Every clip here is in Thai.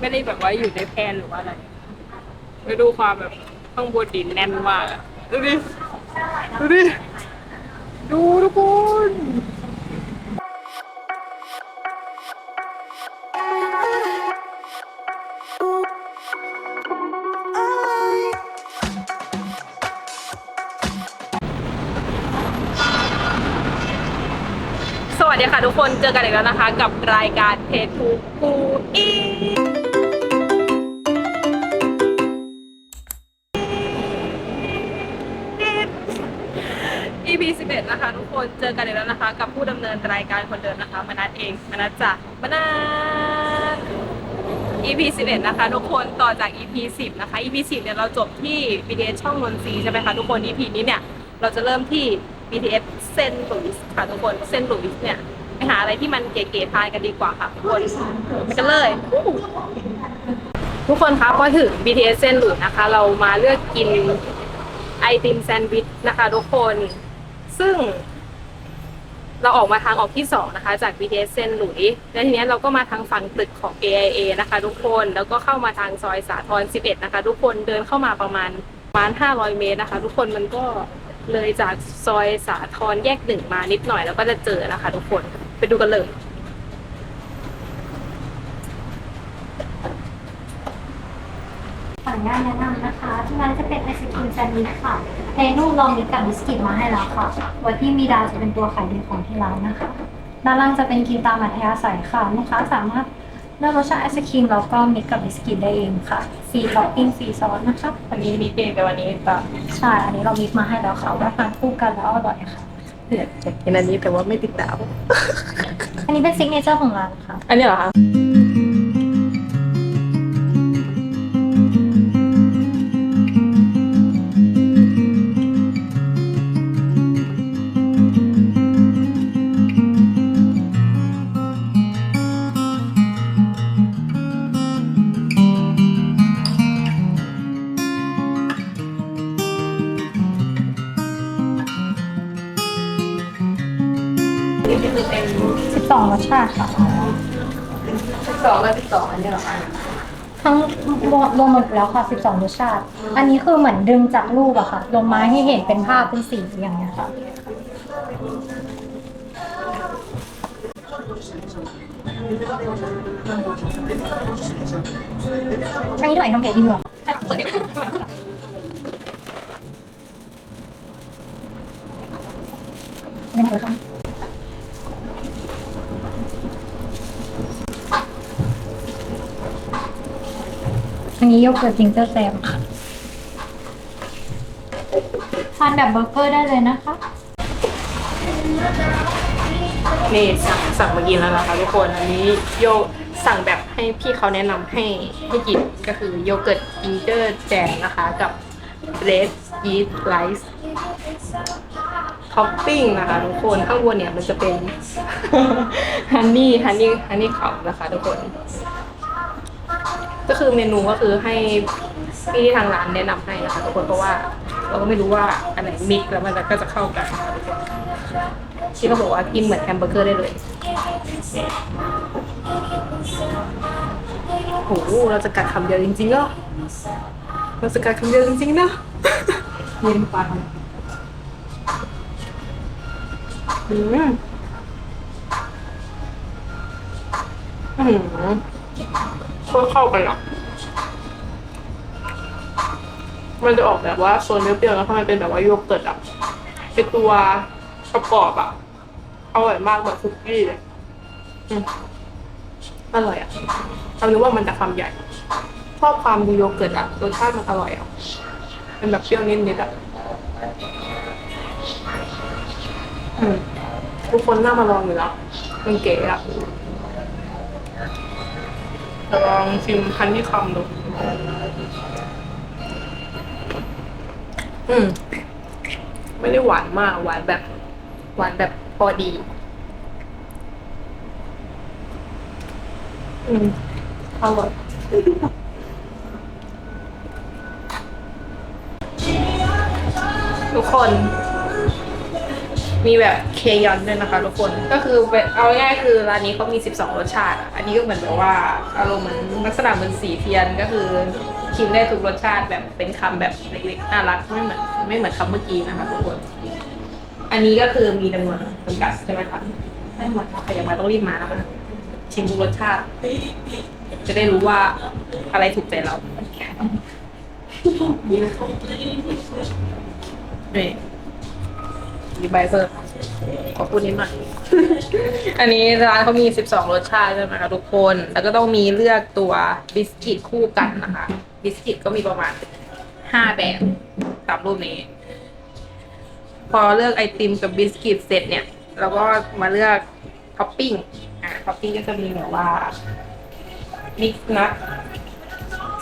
ไม่ได้แบบว่าอยู่ในแพลนหรือว่าอะไรไปดูความแบบข้างบนดินแน่นมากอะดูดิ ดูดิ ดูทุกคนสวัสดีค่ะทุกคน เจอกันอีกแล้วนะคะ กับรายการเพจทูกูอี คนเจอกันอีกแล้วนะคะ กับผู้ดำเนินรายการคนเดิมนะคะมนัดเองมนัดจ้ะมนัด EP 11 นะคะ ทุกคนต่อจาก EP 10 นะคะ EP 10 เนี่ยเราจบที่ BTS ช่องนนทรีใช่ไหมคะทุกคน EP นี้เนี่ย เราจะเริ่มที่ BTS เซนต์หลุยส์ค่ะทุกคนเซนต์หลุยส์เนี่ยไปหาอะไรที่มันเก๋ๆทานกันดีกว่าค่ะทุกคนไปกันเลย ทุกคนคะพอถึง BTS เซนต์หลุยส์นะคะ เรามาเลือกกินไอติมแซนด์วิชนะคะ ทุกคน ซึ่ง เราออกมาทางออกที่สองนะคะ จาก BTS เซนหลุย แล้วทีนี้เราก็มาทางฝั่งตึกของ AIA นะคะ ทุกคนแล้วก็เข้ามาทางซอยสาทร11 นะคะ ทุกคนเดินเข้ามาประมาณประมาณ 500 เมตรนะคะ ทุกคนมันก็เลยจากซอยสาทรแยกหนึ่งมานิดหน่อยแล้วก็จะเจอนะคะ ทุกคนไปดูกันเลย ขออนุ ญาตแนะนำนะคะที่ร้านจะเป็นไอศครีมแซนด์วิชค่ะในรูปเรามีกับบิสกิตมาให้แล้วค่ะตัวที่มีดาวจะเป็นตัวขายดีของที่ร้านนะคะ ด้านล่างจะเป็นครีมตามอัธยาศัยค่ะลูกค้าสามารถเลือกรสชาติไอศครีมแล้วก็มิกกับบิสกิตได้เองค่ะฟรีท็อปปิ้งฟรีซอสนะคะวันนี้มีเองแต่วันนี้ก็ใช่อันนี้เรามิกมาให้แล้วค่ะว่าทานคู่กันแล้วอร่อยค่ะอยากจะกินอันนี้แต่ว่าไม่ติดดาว อันนี้เป็นซิกเนเจอร์ของร้านค่ะ อันนี้เหรอคะ รสชาติค่ะสิบสองกับสิบสองอันนี้เหรอคะทั้งรวมรวมหมดแล้วค่ะ 12 รสชาติ อันนี้คือเหมือนดึงจากรูปอะค่ะ ลงมาให้เห็นเป็นภาพเป็นสีอย่างเงี้ยค่ะ อันนี้หน่อยทำเพจดีกว่าเป็นไงคะ อันนี้โยเกิร์ตจิงเจอร์แซมค่ะทานแบบเบอร์เกอร์ได้เลยนะคะ นี่สั่งสั่งมากินแล้วนะคะทุกคนอันนี้โยสั่งแบบให้พี่เขาแนะนำให้ให้กินก็คือโยเกิร์ตจิงเจอร์แจมนะคะกับเรดยีสต์ไรซ์ท็อปปิ้งนะคะทุกคนข้างบนเนี่ยมันจะเป็น ฮันนี่ฮันนี่ฮันนี่ขานะคะทุกคน คือเมนูก็คือให้พี่ที่ทางร้านแนะนำให้นะคะทุกคนเพราะว่าเราก็ไม่รู้ว่าอันไหนมิกซ์แล้วมันก็จะเข้ากันนะคะทุกคนที่เขาบอกว่ากินเหมือนแฮมเบอร์เกอร์ได้เลยโอ้โหเราจะกัดคำเดียวจริงๆเหรอเราจะกัดคำเดียวจริงๆนะเย็นปากอืมอืมโคตรเข้ากันอะ มันจะออกแบบว่าโซนเปรี้ยวๆแล้วข้างในเป็นแบบว่าโยเกิร์ตอะไอตัวกรอบอะอร่อยมากเหมือนคุกกี้เลยอืมอร่อยอะเราคิดว่ามันจะคำใหญ่ชอบความดูโยเกิร์ตอะรสชาติมันอร่อยอะเป็นแบบเปรี้ยวนิดๆอะอืมทุกคนน่ามาลองอยู่แล้วมันเก๋อะจะลองชิมพันที่คำดู อืม ไม่ได้หวานมากหวานแบบ หวานแบบพอดี อืมอร่อยทุกคน มีแบบเคยอนด้วยนะคะทุกคนก็คือเป็นเอาง่ายๆคือร้านนี้เขามี 12 รสชาติอะอันนี้ก็เหมือนแบบว่าอารมณ์เหมือนลักษณะเหมือนสีเทียนก็คือ ชิมได้ทุกรสชาติแบบเป็นคำแบบเล็กๆน่ารักไม่เหมือนไม่เหมือนคำเมื่อกี้นะคะทุกคน อันนี้ก็คือมีจำนวนจำกัดใช่ไหมคะไม่หมดใครอยากมาต้องรีบมานะคะชิมทุกรสชาติ จะได้รู้ว่าอะไรถูกใจเรานี่มีใบเพิ่มขอพูดนิดหน่อย อันนี้ร้านเขามี 12 รสชาติใช่ไหมคะทุกคน แล้วก็ต้องมีเลือกตัวบิสกิตคู่กันนะคะ บิสกิตก็มีประมาณ5แบบตามรูปนี้ พอเลือกไอติมกับบิสกิตเสร็จเนี่ยเราก็มาเลือกท็อปปิ้งอะท็อปปิ้งก็จะมีแบบว่ามิกซ์นัท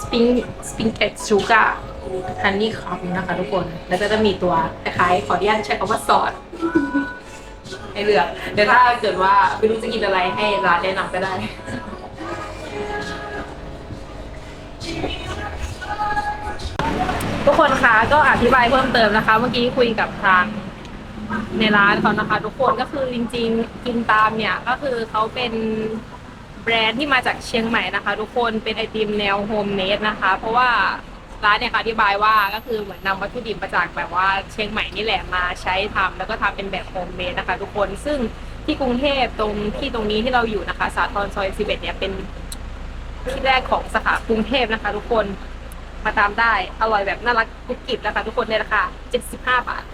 สปริงสปริงเอ็กซ์ชูการ์ฮันนี่คัมนะคะทุกคน แล้วก็จะมีตัวคล้ายๆขออนุญาตใช้คำว่าซอสให้เลือกเดี๋ยวถ้าเกิดว่าไม่รู้จะกินอะไรให้ร้านแนะนำก็ได้ ทุกคนคะก็อธิบายเพิ่มเติมนะคะ เมื่อกี้คุยกับทางในร้านเขานะคะ ทุกคนก็คือจริงๆกินตามเนี่ยก็คือเขาเป็นแบรนด์ที่มาจากเชียงใหม่นะคะ ทุกคนเป็นไอติมแนวโฮมเมดนะคะ เพราะว่าร้านเนี่ยค่ะอธิบายว่าก็คือเหมือนนำวัตถุดิบมาจากแบบว่าเชียงใหม่นี่แหละมาใช้ทำแล้วก็ทำเป็นแบบโฮมเมดนะคะ ทุกคนซึ่งที่กรุงเทพตรงที่ตรงนี้ที่เราอยู่นะคะ สาทรซอย11เนี่ยเป็นที่แรกของสาขากรุงเทพนะคะ ทุกคน มาตามได้ อร่อยแบบน่ารักกุ๊บกิ๊บนะคะทุกคนในราคา75 บาท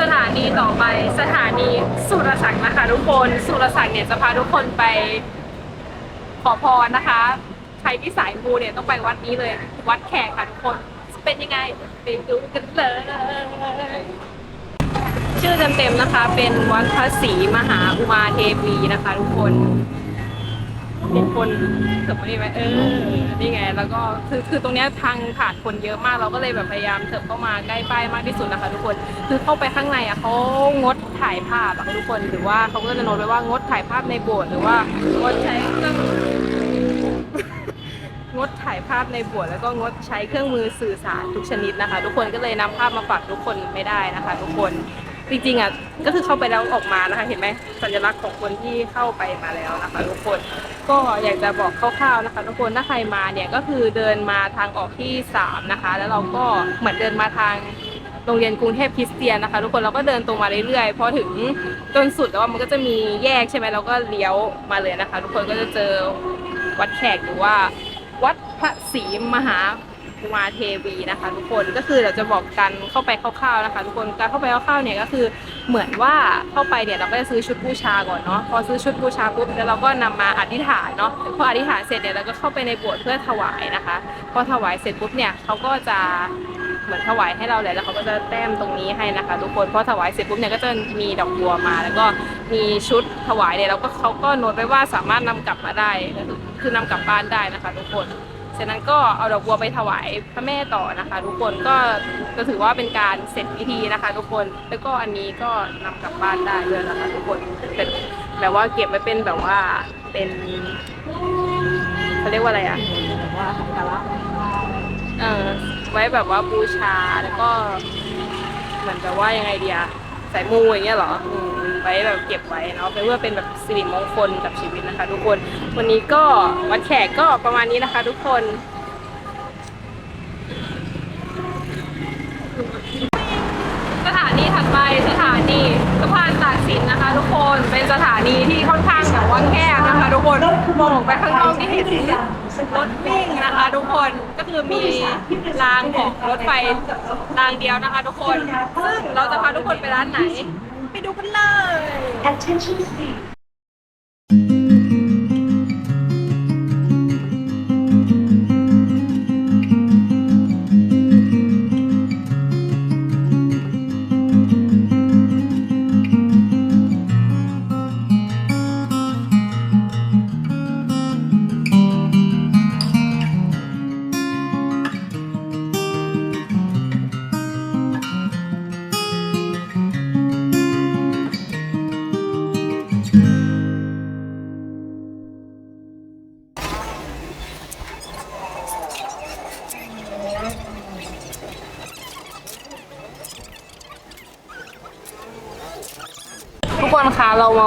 สถานีต่อไปสถานีสุรศักดิ์นะคะทุกคน สุรศักดิ์เนี่ยจะพาทุกคนไปขอพรนะคะ ใครที่สายมูเนี่ยต้องไปวัดนี้เลย วัดแขกค่ะทุกคน เป็นยังไงไปดูกันเลย ชื่อเต็มๆนะคะ เป็นวัดพระศรีมหาอุมาเทวีนะคะ ทุกคน มีคนเถิมานี่ไหมเออนี่ไง แล้วก็คือคือตรงเนี้ยทางผ่านคนเยอะมากเราก็เลยแบบพยายามเถิบเข้ามาใกล้ป้ายมากที่สุดนะคะทุกคนคือเข้าไปข้างในอะเขางดถ่ายภาพอะค่ะทุกคนหรือว่าเขาก็จะโน้ตไว้ว่างดถ่ายภาพในโบสถ์หรือว่างดใช้เครื่องงดถ่ายภาพในโบสถ์แล้วก็งดใช้เครื่องมือสื่อสารทุกชนิดนะคะ ทุกคนก็เลยนำภาพมาฝากทุกคนไม่ได้นะคะ ทุกคน จริงๆอะก็คือเข้าไปแล้วออกมานะคะ เห็นไหมสัญลักษณ์ของคนที่เข้าไปมาแล้วนะคะ ทุกคนก็อยากจะบอกคร่าวๆนะคะ ทุกคนถ้าใครมาเนี่ยก็คือเดินมาทางออกที่สามนะคะ แล้วเราก็เหมือนเดินมาทางโรงเรียนกรุงเทพคริสเตียนนะคะ ทุกคนเราก็เดินตรงมาเรื่อยๆพอถึงจนสุดแล้วมันก็จะมีแยกใช่ไหมเราก็เลี้ยวมาเลยนะคะ ทุกคนก็จะเจอวัดแขกหรือว่า วัดพระศรีมหา อุมาเทวีนะคะ ทุกคนก็คือเราจะบอกกันเข้าไปคร่าวๆนะคะ ทุกคนการเข้าไปคร่าวๆเนี่ยก็คือเหมือนว่าเข้าไปเนี่ยเราก็จะซื้อชุดบูชาก่อนเนาะพอซื้อชุดบูชาปุ๊บแล้วเราก็นำมาอธิษฐานเนาะพออธิษฐานเสร็จเนี่ยเราก็เข้าไปในโบสถ์เพื่อถวายนะคะ พอถวายเสร็จปุ๊บเนี่ยเขาก็จะเหมือนถวายให้เราเลยแล้วเขาก็จะแต้มตรงนี้ให้นะคะ ทุกคนพอถวายเสร็จปุ๊บเนี่ยก็จะมีดอกบัวมา แล้วก็มีชุดถวายเนี่ยเราก็เขาก็โน้ตไว้ว่าสามารถนำกลับมาได้คือคือนำกลับบ้านได้นะคะ ทุกคน เสร็จนั้นก็เอาดอกบัวไปถวายพระแม่ต่อนะคะ ทุกคนก็จะถือว่าเป็นการเสร็จพิธีนะคะ ทุกคนแล้วก็อันนี้ก็นำกลับบ้านได้ด้วยนะคะ ทุกคนเป็นแบบว่าเก็บไว้เป็นแบบว่าเป็นเขาเรียกว่าอะไรอะแบบว่าสักการะเออไว้แบบว่าบูชาแล้วก็เหมือนแบบว่ายังไงเดีย สายมูอย่างเงี้ยเหรออืมไว้แบบเก็บไว้เนาะเพื่อเป็นแบบสิริมงคลกับชีวิตนะคะ ทุกคน วันนี้ก็วัดแขกก็ประมาณนี้นะคะ ทุกคนสถานีถัดไปสถานีสะพานตากสินนะคะ ทุกคนเป็นสถานีที่ค่อนข้างแบบว่าแคบนะคะ ทุกคนมองไปข้างนอกนี่เห็น รถวิ่งนะคะทุกคนก็คือมีรางของรถไฟรางเดียวนะคะ ทุกคนซึ่งเราจะพาทุกคนไปร้านไหน ไปดูกันเลย Attention please.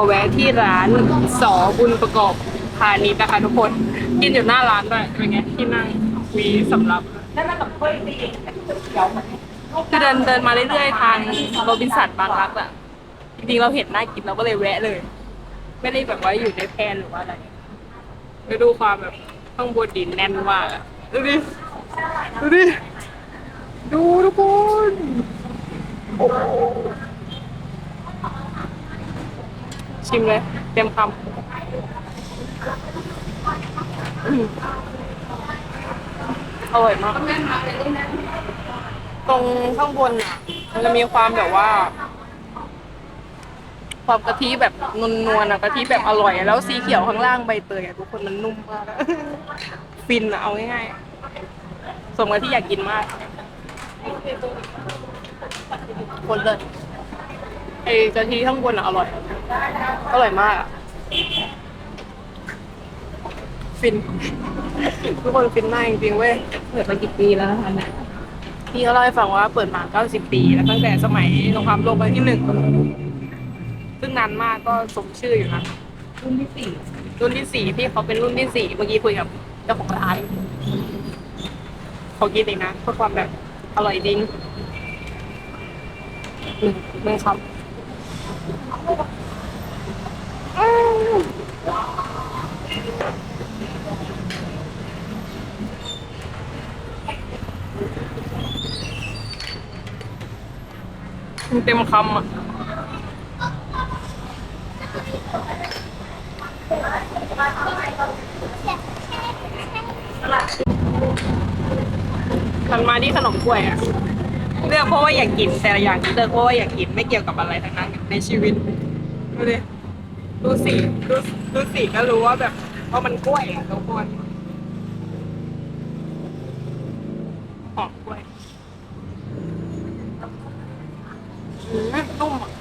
แวะที่ร้านสอบุญประกอบพาณิชย์นะคะทุกคน กินอยู่หน้าร้านด้วยเป็นไงที่นั่งวีสำหรับคือเดินเดินมาเรื่อยๆทางโรบินสันบางรักอะจริงๆเราเห็นน่ากินเราก็เลยแวะเลย ไม่ได้แบบว่าอยู่ในแพลนหรือว่าอะไรไปดูความแบบข้างบนดินแน่นมากอะดูดิดูดิดูทุกคนโอ้โห ชิมเลย เต็มคำอร่อยมาก ตรงข้างบนอะ มันจะมีความแบบว่า ความกะทิแบบนวลๆอะกะทิแบบอร่อย แล้วสีเขียวข้างล่างใบเตยอะทุกคนมันนุ่มมากอะฟินอะเอาง่ายๆ สมกับที่อยากกินมาก คนเลย ไอ้กะทิข้างบนอะอร่อย อร่อยมากอะฟิน ทุกคนฟินมากจริงๆเว้ย เปิดมากี่ปีแล้วนะคะเนี่ยพี่เขาเล่าให้ฟังว่าเปิดมา 90 ปี แล้วตั้งแต่สมัยสงครามโลกครั้งที่หนึ่ง ซึ่งนานมากก็สมชื่ออยู่นะ รุ่นที่สี่รุ่นที่สี่พี่เขาเป็นรุ่นที่สี่เมื่อกี้คุยกับเจ้าของร้านเขากินเองนะเพื่อความแบบอร่อยดิ้งหนึ่งหนึ่งคำอืมมัน เต็มคำอะมันมาที่ขนมกล้วยอะ เลือกเพราะว่าอยากกินแต่อย่างเลือกเพราะว่าอยากกินไม่เกี่ยวกับอะไรทั้งนั้นในชีวิต ดูดิดูสีดูดูสีก็รู้ว่าแบบว่ามันกล้วยอะทุกคนหอมกล้วยอืมนุ่มอะ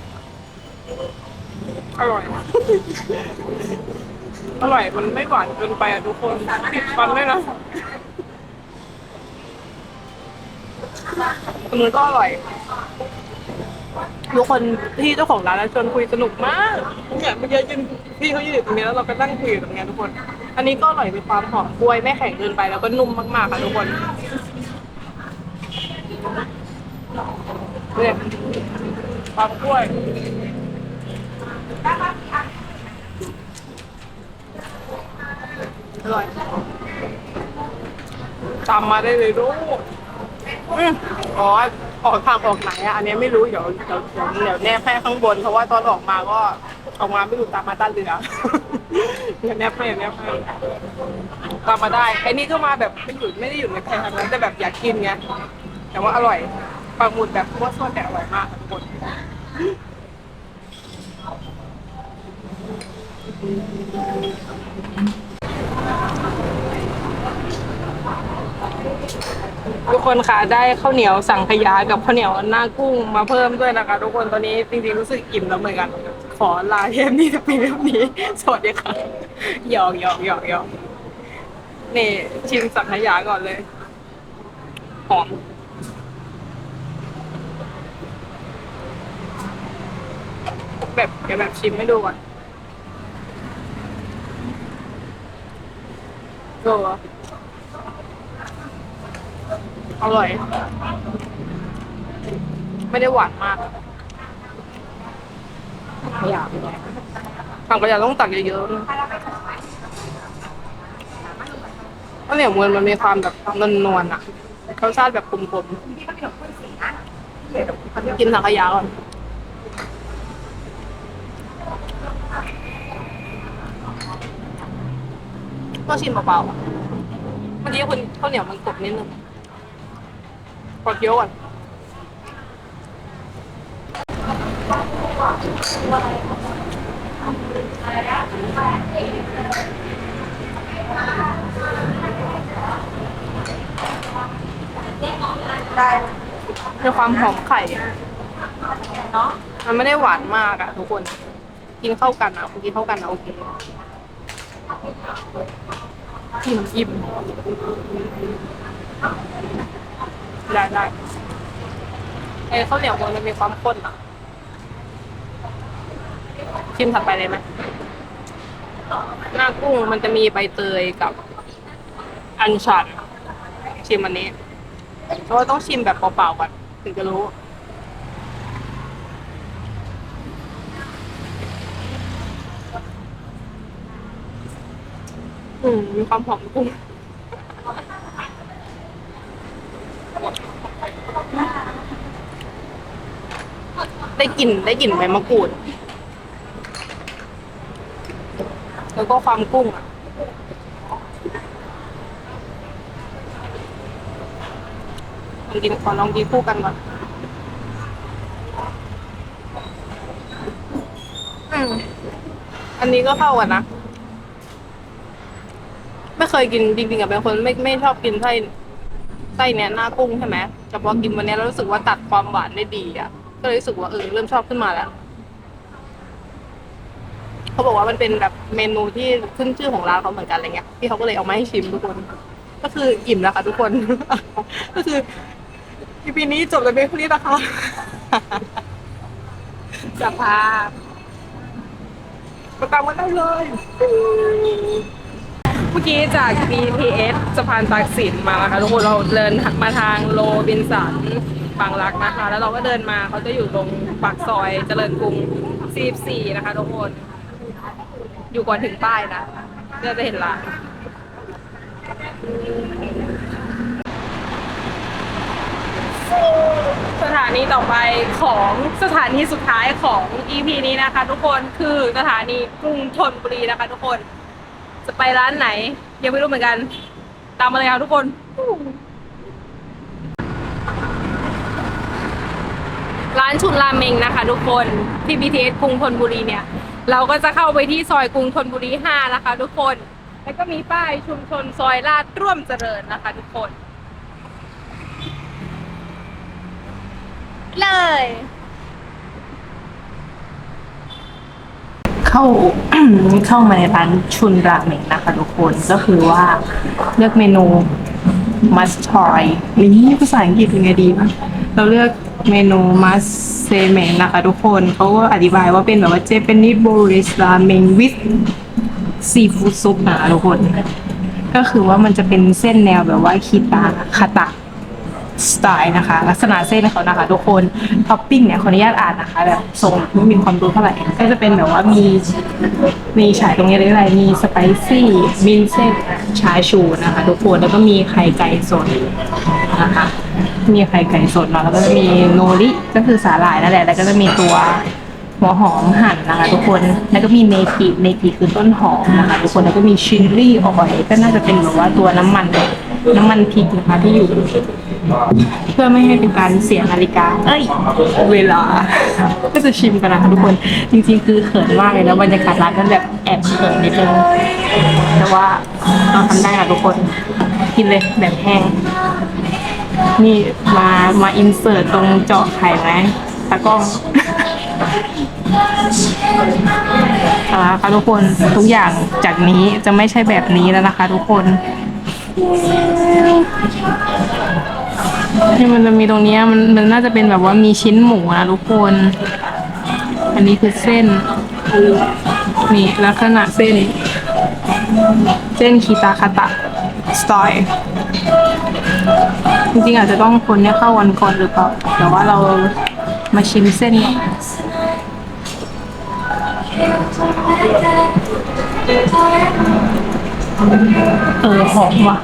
อร่อย อร่อยมันไม่หวานเกินไปอะทุกคนติดฟันด้วยนะมันก็อร่อย ทุกคนที่เจ้าของร้านชวนคุยสนุกมากเนี่ยเมื่อกี้ยืนพี่เขายืนอยู่ตรงนี้แล้วเราก็นั่งคุยอยู่ตรงนี้ทุกคน อันนี้ก็อร่อยมีความหอมกล้วยไม่แข็งเกินไปแล้วก็นุ่มมากๆค่ะทุกคนเนี่ยความกล้วยอร่อยตามมาได้เลยลูก อืมอ๋อออกทางออกไหนอะอันนี้ไม่รู้เดี๋ยวเดี๋ยวเดี๋ยวเดี๋ยวแนบแค่ข้างบน เพราะว่าตอนออกมาก็ออกมาไม่ถูตามมาต้านเรือ เดี๋ยวแนบให้เดี๋ยวแนบให้ตามมาได้ไอ้นี่ก็มาแบบไม่อยู่ไม่ได้อยู่ในแพลนนั้นแต่แบบอยากกินไงแต่ว่าอร่อยปังหมุดแบบโคตรโคตรแต่อร่อยมากค่ะทุกคน ทุกคนค่ะได้ข้าวเหนียวสังขยากับข้าวเหนียวหน้ากุ้งมาเพิ่มด้วยนะคะ ทุกคนตอนนี้จริงๆรู้สึกอิ่มแล้วเหมือนกัน ขอลาเทปนี้จะเป็นแบบนี้สวัสดีค่ะหยอกหยอกหยอกหยอกนี่ชิมสังขยาก่อนเลยหอมแบบเดี๋ยวแบบชิมให้ดูก่อนโอ้ อร่อย ไม่ได้หวานมากขยะไปไหนสั่งกระยาต้องตักเยอะๆนะข้าวเหนียวมวนมันมีความแบบนวลนวลๆอะรสชาติแบบกลมๆกินสังขยาก่อนก็ชิมเบาๆอะเมื่อกี้คุณข้าวเหนียวมันกรอบนิดนึง กดเยอะก่อนมีความหอมไข่เนาะมันไม่ได้หวานมากอะทุกคน กินเข้ากันอะกินเข้ากันอะโอเคอิ่มอิ่ม ได้ได้ไอ้ข้าวเหนียวมันมีความข้นอะชิมถัดไปเลยไหมหน้ากุ้งมันจะมีใบเตยกับ อัญชันชิมอันนี้เพราะว่าต้องชิมแบบเปล่าๆก่อนถึงจะรู้อืมมีความหอมกุ้ง ได้กลิ่นได้กลิ่นใบมะกรูด แล้วก็ความกุ้งอะลองกินขอลองกินคู่กันก่อนอืมอันนี้ก็เข้ากันนะ ไม่เคยกินจริงๆกับเป็นคนไม่ไม่ชอบกินไส้ไส้เนี้ยหน้ากุ้งใช่ไหมแต่พอกินวันเนี้ยแล้วรู้สึกว่าตัดความหวานได้ดีอะ ก็เลยรู้สึกว่าเออเริ่มชอบขึ้นมาแล้วเขาบอกว่ามันเป็นแบบเมนูที่ขึ้นชื่อของร้านเขาเหมือนกันอะไรเงี้ยพี่เขาก็เลยเอามาให้ชิมทุกคน ก็คืออิ่มแล้วค่ะทุกคน ก็คืออีพีนี้จบแล้วเพียงเท่านี้นะคะจะพาไปตามกันได้เลย เมื่อกี้จาก BTS สะพานตากสินมานะคะทุกคนเราเดินมาทางโรบินสัน บางรักนะคะ แล้วเราก็เดินมาเขาจะอยู่ตรงปากซอยเจริญกรุง 44 นะคะทุกคน อยู่ก่อนถึงป้ายนะก็จะเห็นร้านสถานีต่อไปของสถานีสุดท้ายของ EP นี้นะคะ ทุกคนคือสถานีกรุงธนบุรีนะคะ ทุกคน จะไปร้านไหนยังไม่รู้เหมือนกัน ตามมาเลยค่ะทุกคน ร้านชุนราเมงนะคะ ทุกคนที่ BTS กรุงธนบุรีเนี่ย เราก็จะเข้าไปที่ซอยกรุงธนบุรี 5 นะคะ ทุกคน แล้วก็มีป้ายชุมชนซอยลาดร่วมเจริญนะคะ ทุกคน เลย เข้า เข้ามาในร้านชุนราเมงนะคะทุกคนก็คือว่าเลือกเมนู must try นี่ภาษาอังกฤษยังไงดีวะเราเลือกเมนู must s e m e n นะคะทุกคนเขาก็อธิบายว่าเป็นแบบว่าเจเปนิสโบริสราเมงวิสซีฟู้ดซุปนะคะทุกคน ก็คือว่ามันจะเป็นเส้นแนวแบบว่าคิตาคาตะ สไตล์นะคะ ลักษณะเส้นเขานะคะทุกคนท็อปปิ้งเนี่ยขออนุญาตอ่านนะคะแบบทรงไม่มีความรู้เท่าไหร่ก็จะเป็นแบบว่ามีมีฉายตรงนี้อะไรมีสไปซี่มินเซนชาชูนะคะ ทุกคนแล้วก็มีไข่ไก่สดนะคะมีไข่ไก่สดเนาะแล้วก็จะมีโนริก็คือสาหร่ายนั่นแหละแล้วก็จะมีตัวหัวหอมหั่นนะคะ ทุกคนแล้วก็มีเนกิเนกิคือต้นหอมนะคะ ทุกคนแล้วก็มีชิลลี่ออยก็น่าจะเป็นแบบว่าตัวน้ำมัน น้ำมันพริกนะคะที่อยู่ เพื่อไม่ให้เป็นการเสียนาฬิกา เอ้ย เวลา ก็จะชิมกันนะคะทุกคน จริงๆ คือเขินมากเลยนะบรรยากาศร้านนั้นแบบแอบเขินนิดนึงแต่ว่าเราทำได้ค่ะทุกคน กินเลยแบบแห้ง นี่มามาอินเสิร์ตตรงเจาะไข่ไหมตากล้องเอาละค่ะทุกคนทุกอย่างจากนี้จะไม่ใช่แบบนี้แล้วนะคะ ทุกคน ที่มันจะมีตรงนี้มันมันน่าจะเป็นแบบว่ามีชิ้นหมูนะทุกคน อันนี้คือเส้น นี่ลักษณะเส้น เส้นคีตาคาตะสไตล์จริงๆอาจจะต้องคนเนี่ยเข้าวันก่อนหรือเปล่าแต่ว่าเรามาชิมเส้นก่อน เออหอมว่ะ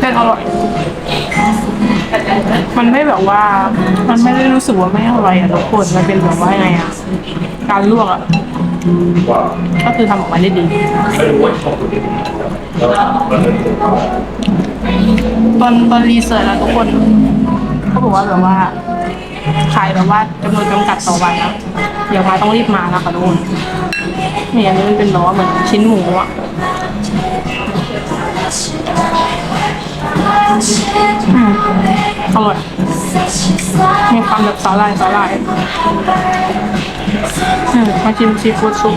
เป็นอร่อย มันไม่แบบว่า มันไม่ได้รู้สึกว่าไม่อร่อยอะทุกคน มันเป็นแบบว่าไงอะการลวกอะก็คือทำออกมาได้ดี ตอนตอนรีเสิร์ชนะทุกคน เขาบอกว่าแบบว่าขายแบบว่าจำนวนจำกัดต่อวันนะเดี๋ยวมาต้องรีบมานะคะทุกคนเนี่ยอันนี้มันเป็นแบบว่าเหมือนชิ้นหมูอะอืมอร่อยมีความแบบสาหร่ายสาหร่ายอืมมาชิมซีฟู้ดซุป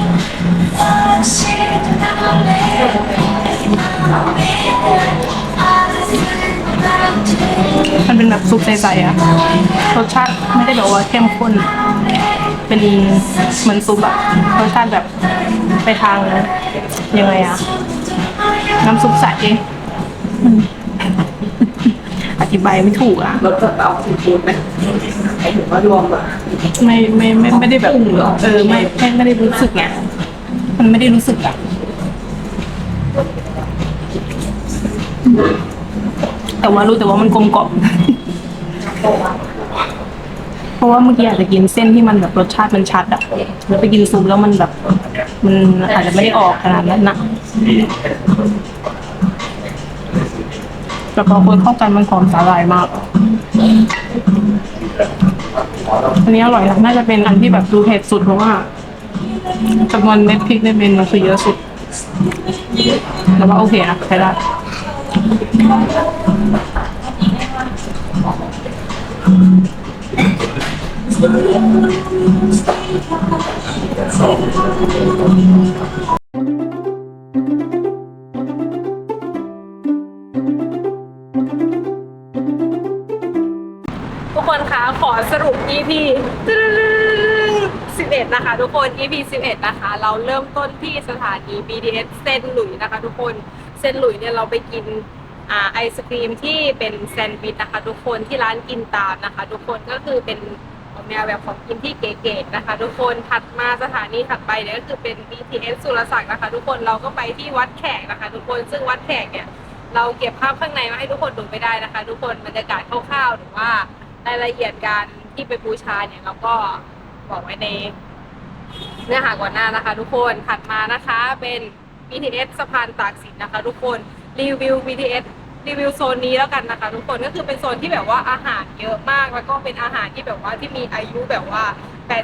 มันเป็นแบบซุปใสๆอะรสชาติไม่ได้แบบว่าเข้มข้น เป็นเหมือนซุปอะรสชาติแบบไปทางยังไงอะน้ำซุปใสอืมอธิบายไม่ถูกอะรสแบบเอาซีฟู้ดไหมหมายถึงว่ารวมแบบไม่ไม่ไม่ไม่ได้แบบเออไม่ไม่ไม่ได้รู้สึกไงมันไม่ได้รู้สึกอะ แต่ว่ารู้แต่ว่ามันกลมกล่อม เพราะว่าเมื่อกี้อาจจะกินเส้นที่มันแบบรสชาติมันชัดอะแล้วไปกินซุปแล้วมันแบบ มันอาจจะไม่ได้ออกขนาดนั้นนะแต่พอคนเข้ากันมันหอมสาหร่ายมากอันนี้อร่อยนะน่าจะเป็นอันที่แบบดูเผ็ดสุดเพราะว่าจำนวนเม็ดพริกในเมนูคือเยอะสุดแต่ว่าโอเคนะใช้ได้ ทุกคนคะขอสรุป EP 11 นะคะ ทุกคน EP 11 นะคะ เราเริ่มต้นที่สถานี BTS เซนหลุยนะคะ ทุกคนเซนหลุยเนี่ยเราไปกิน ไอศครีมที่เป็นแซนด์วิชนะคะ ทุกคนที่ร้านกินตามนะคะ ทุกคนก็คือเป็นออกแนวแบบของกินที่เก๋ๆนะคะ ทุกคนถัดมาสถานีถัดไปเนี่ยก็คือเป็น BTS สุรศักดิ์นะคะ ทุกคนเราก็ไปที่วัดแขกนะคะ ทุกคนซึ่งวัดแขกเนี่ยเราเก็บภาพข้างในมาให้ทุกคนดูไม่ได้นะคะ ทุกคนบรรยากาศคร่าวๆหรือว่ารายละเอียดการที่ไปบูชาเนี่ยเราก็บอกไว้ในเนื้อหาก่อนหน้านะคะ ทุกคนถัดมานะคะเป็น BTS สะพานตากสินนะคะ ทุกคนรีวิว BTS รีวิวโซนนี้แล้วกันนะคะ ทุกคนก็คือเป็นโซนที่แบบว่าอาหารเยอะมาก แล้วก็เป็นอาหารที่แบบว่าที่มีอายุแบบว่า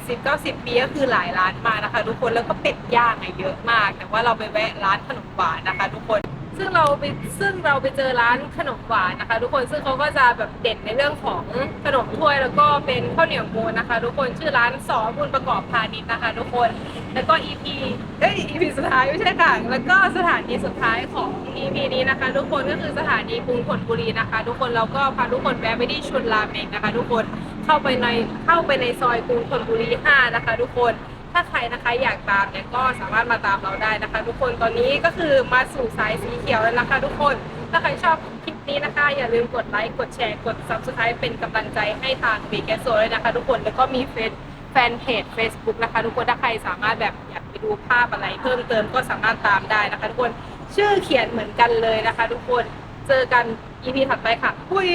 80-90 ปีก็คือหลายร้านมากนะคะ ทุกคนแล้วก็เป็ดย่างอะเยอะมาก แต่ว่าเราไปแวะร้านขนมหวานนะคะ ทุกคน ซึ่งเราไปซึ่งเราไปเจอร้านขนมหวานนะคะ ทุกคนซึ่งเขาก็จะแบบเด่นในเรื่องของขนมถ้วยแล้วก็เป็นข้าวเหนียวมูนนะคะ ทุกคนชื่อร้านสอบุญประกอบพาณิชย์นะคะ ทุกคนแล้วก็ EP เอ้ย EP สุดท้ายไม่ใช่ค่ะแล้วก็สถานีสุดท้ายของ EP นี้นะคะ ทุกคนก็คือสถานีกรุงธนบุรีนะคะ ทุกคนเราก็พาทุกคนแวะไปที่ชุนรามเองนะคะ ทุกคนเข้าไปในเข้าไปในซอยกรุงธนบุรี 5 นะคะ ทุกคน ถ้าใครนะคะอยากตามเนี่ยก็สามารถมาตามเราได้นะคะ ทุกคนตอนนี้ก็คือมาสู่สายสีเขียวแล้วนะคะ ทุกคนถ้าใครชอบคลิปนี้นะคะ อย่าลืมกดไลค์กดแชร์กด subscribe เป็นกำลังใจให้ทาง b ีแกโซเลยนะคะ ทุกคนแล้วก็มีเฟซแฟนเพจ Facebook นะคะ ทุกคนถ้าใครสามารถแบบอยากไปดูภาพอะไรเพิ่มเติมก็สามารถตามได้นะคะ ทุกคนชื่อเขียนเหมือนกันเลยนะคะ ทุกคนเจอกัน EP ถัดไปค่ะคุย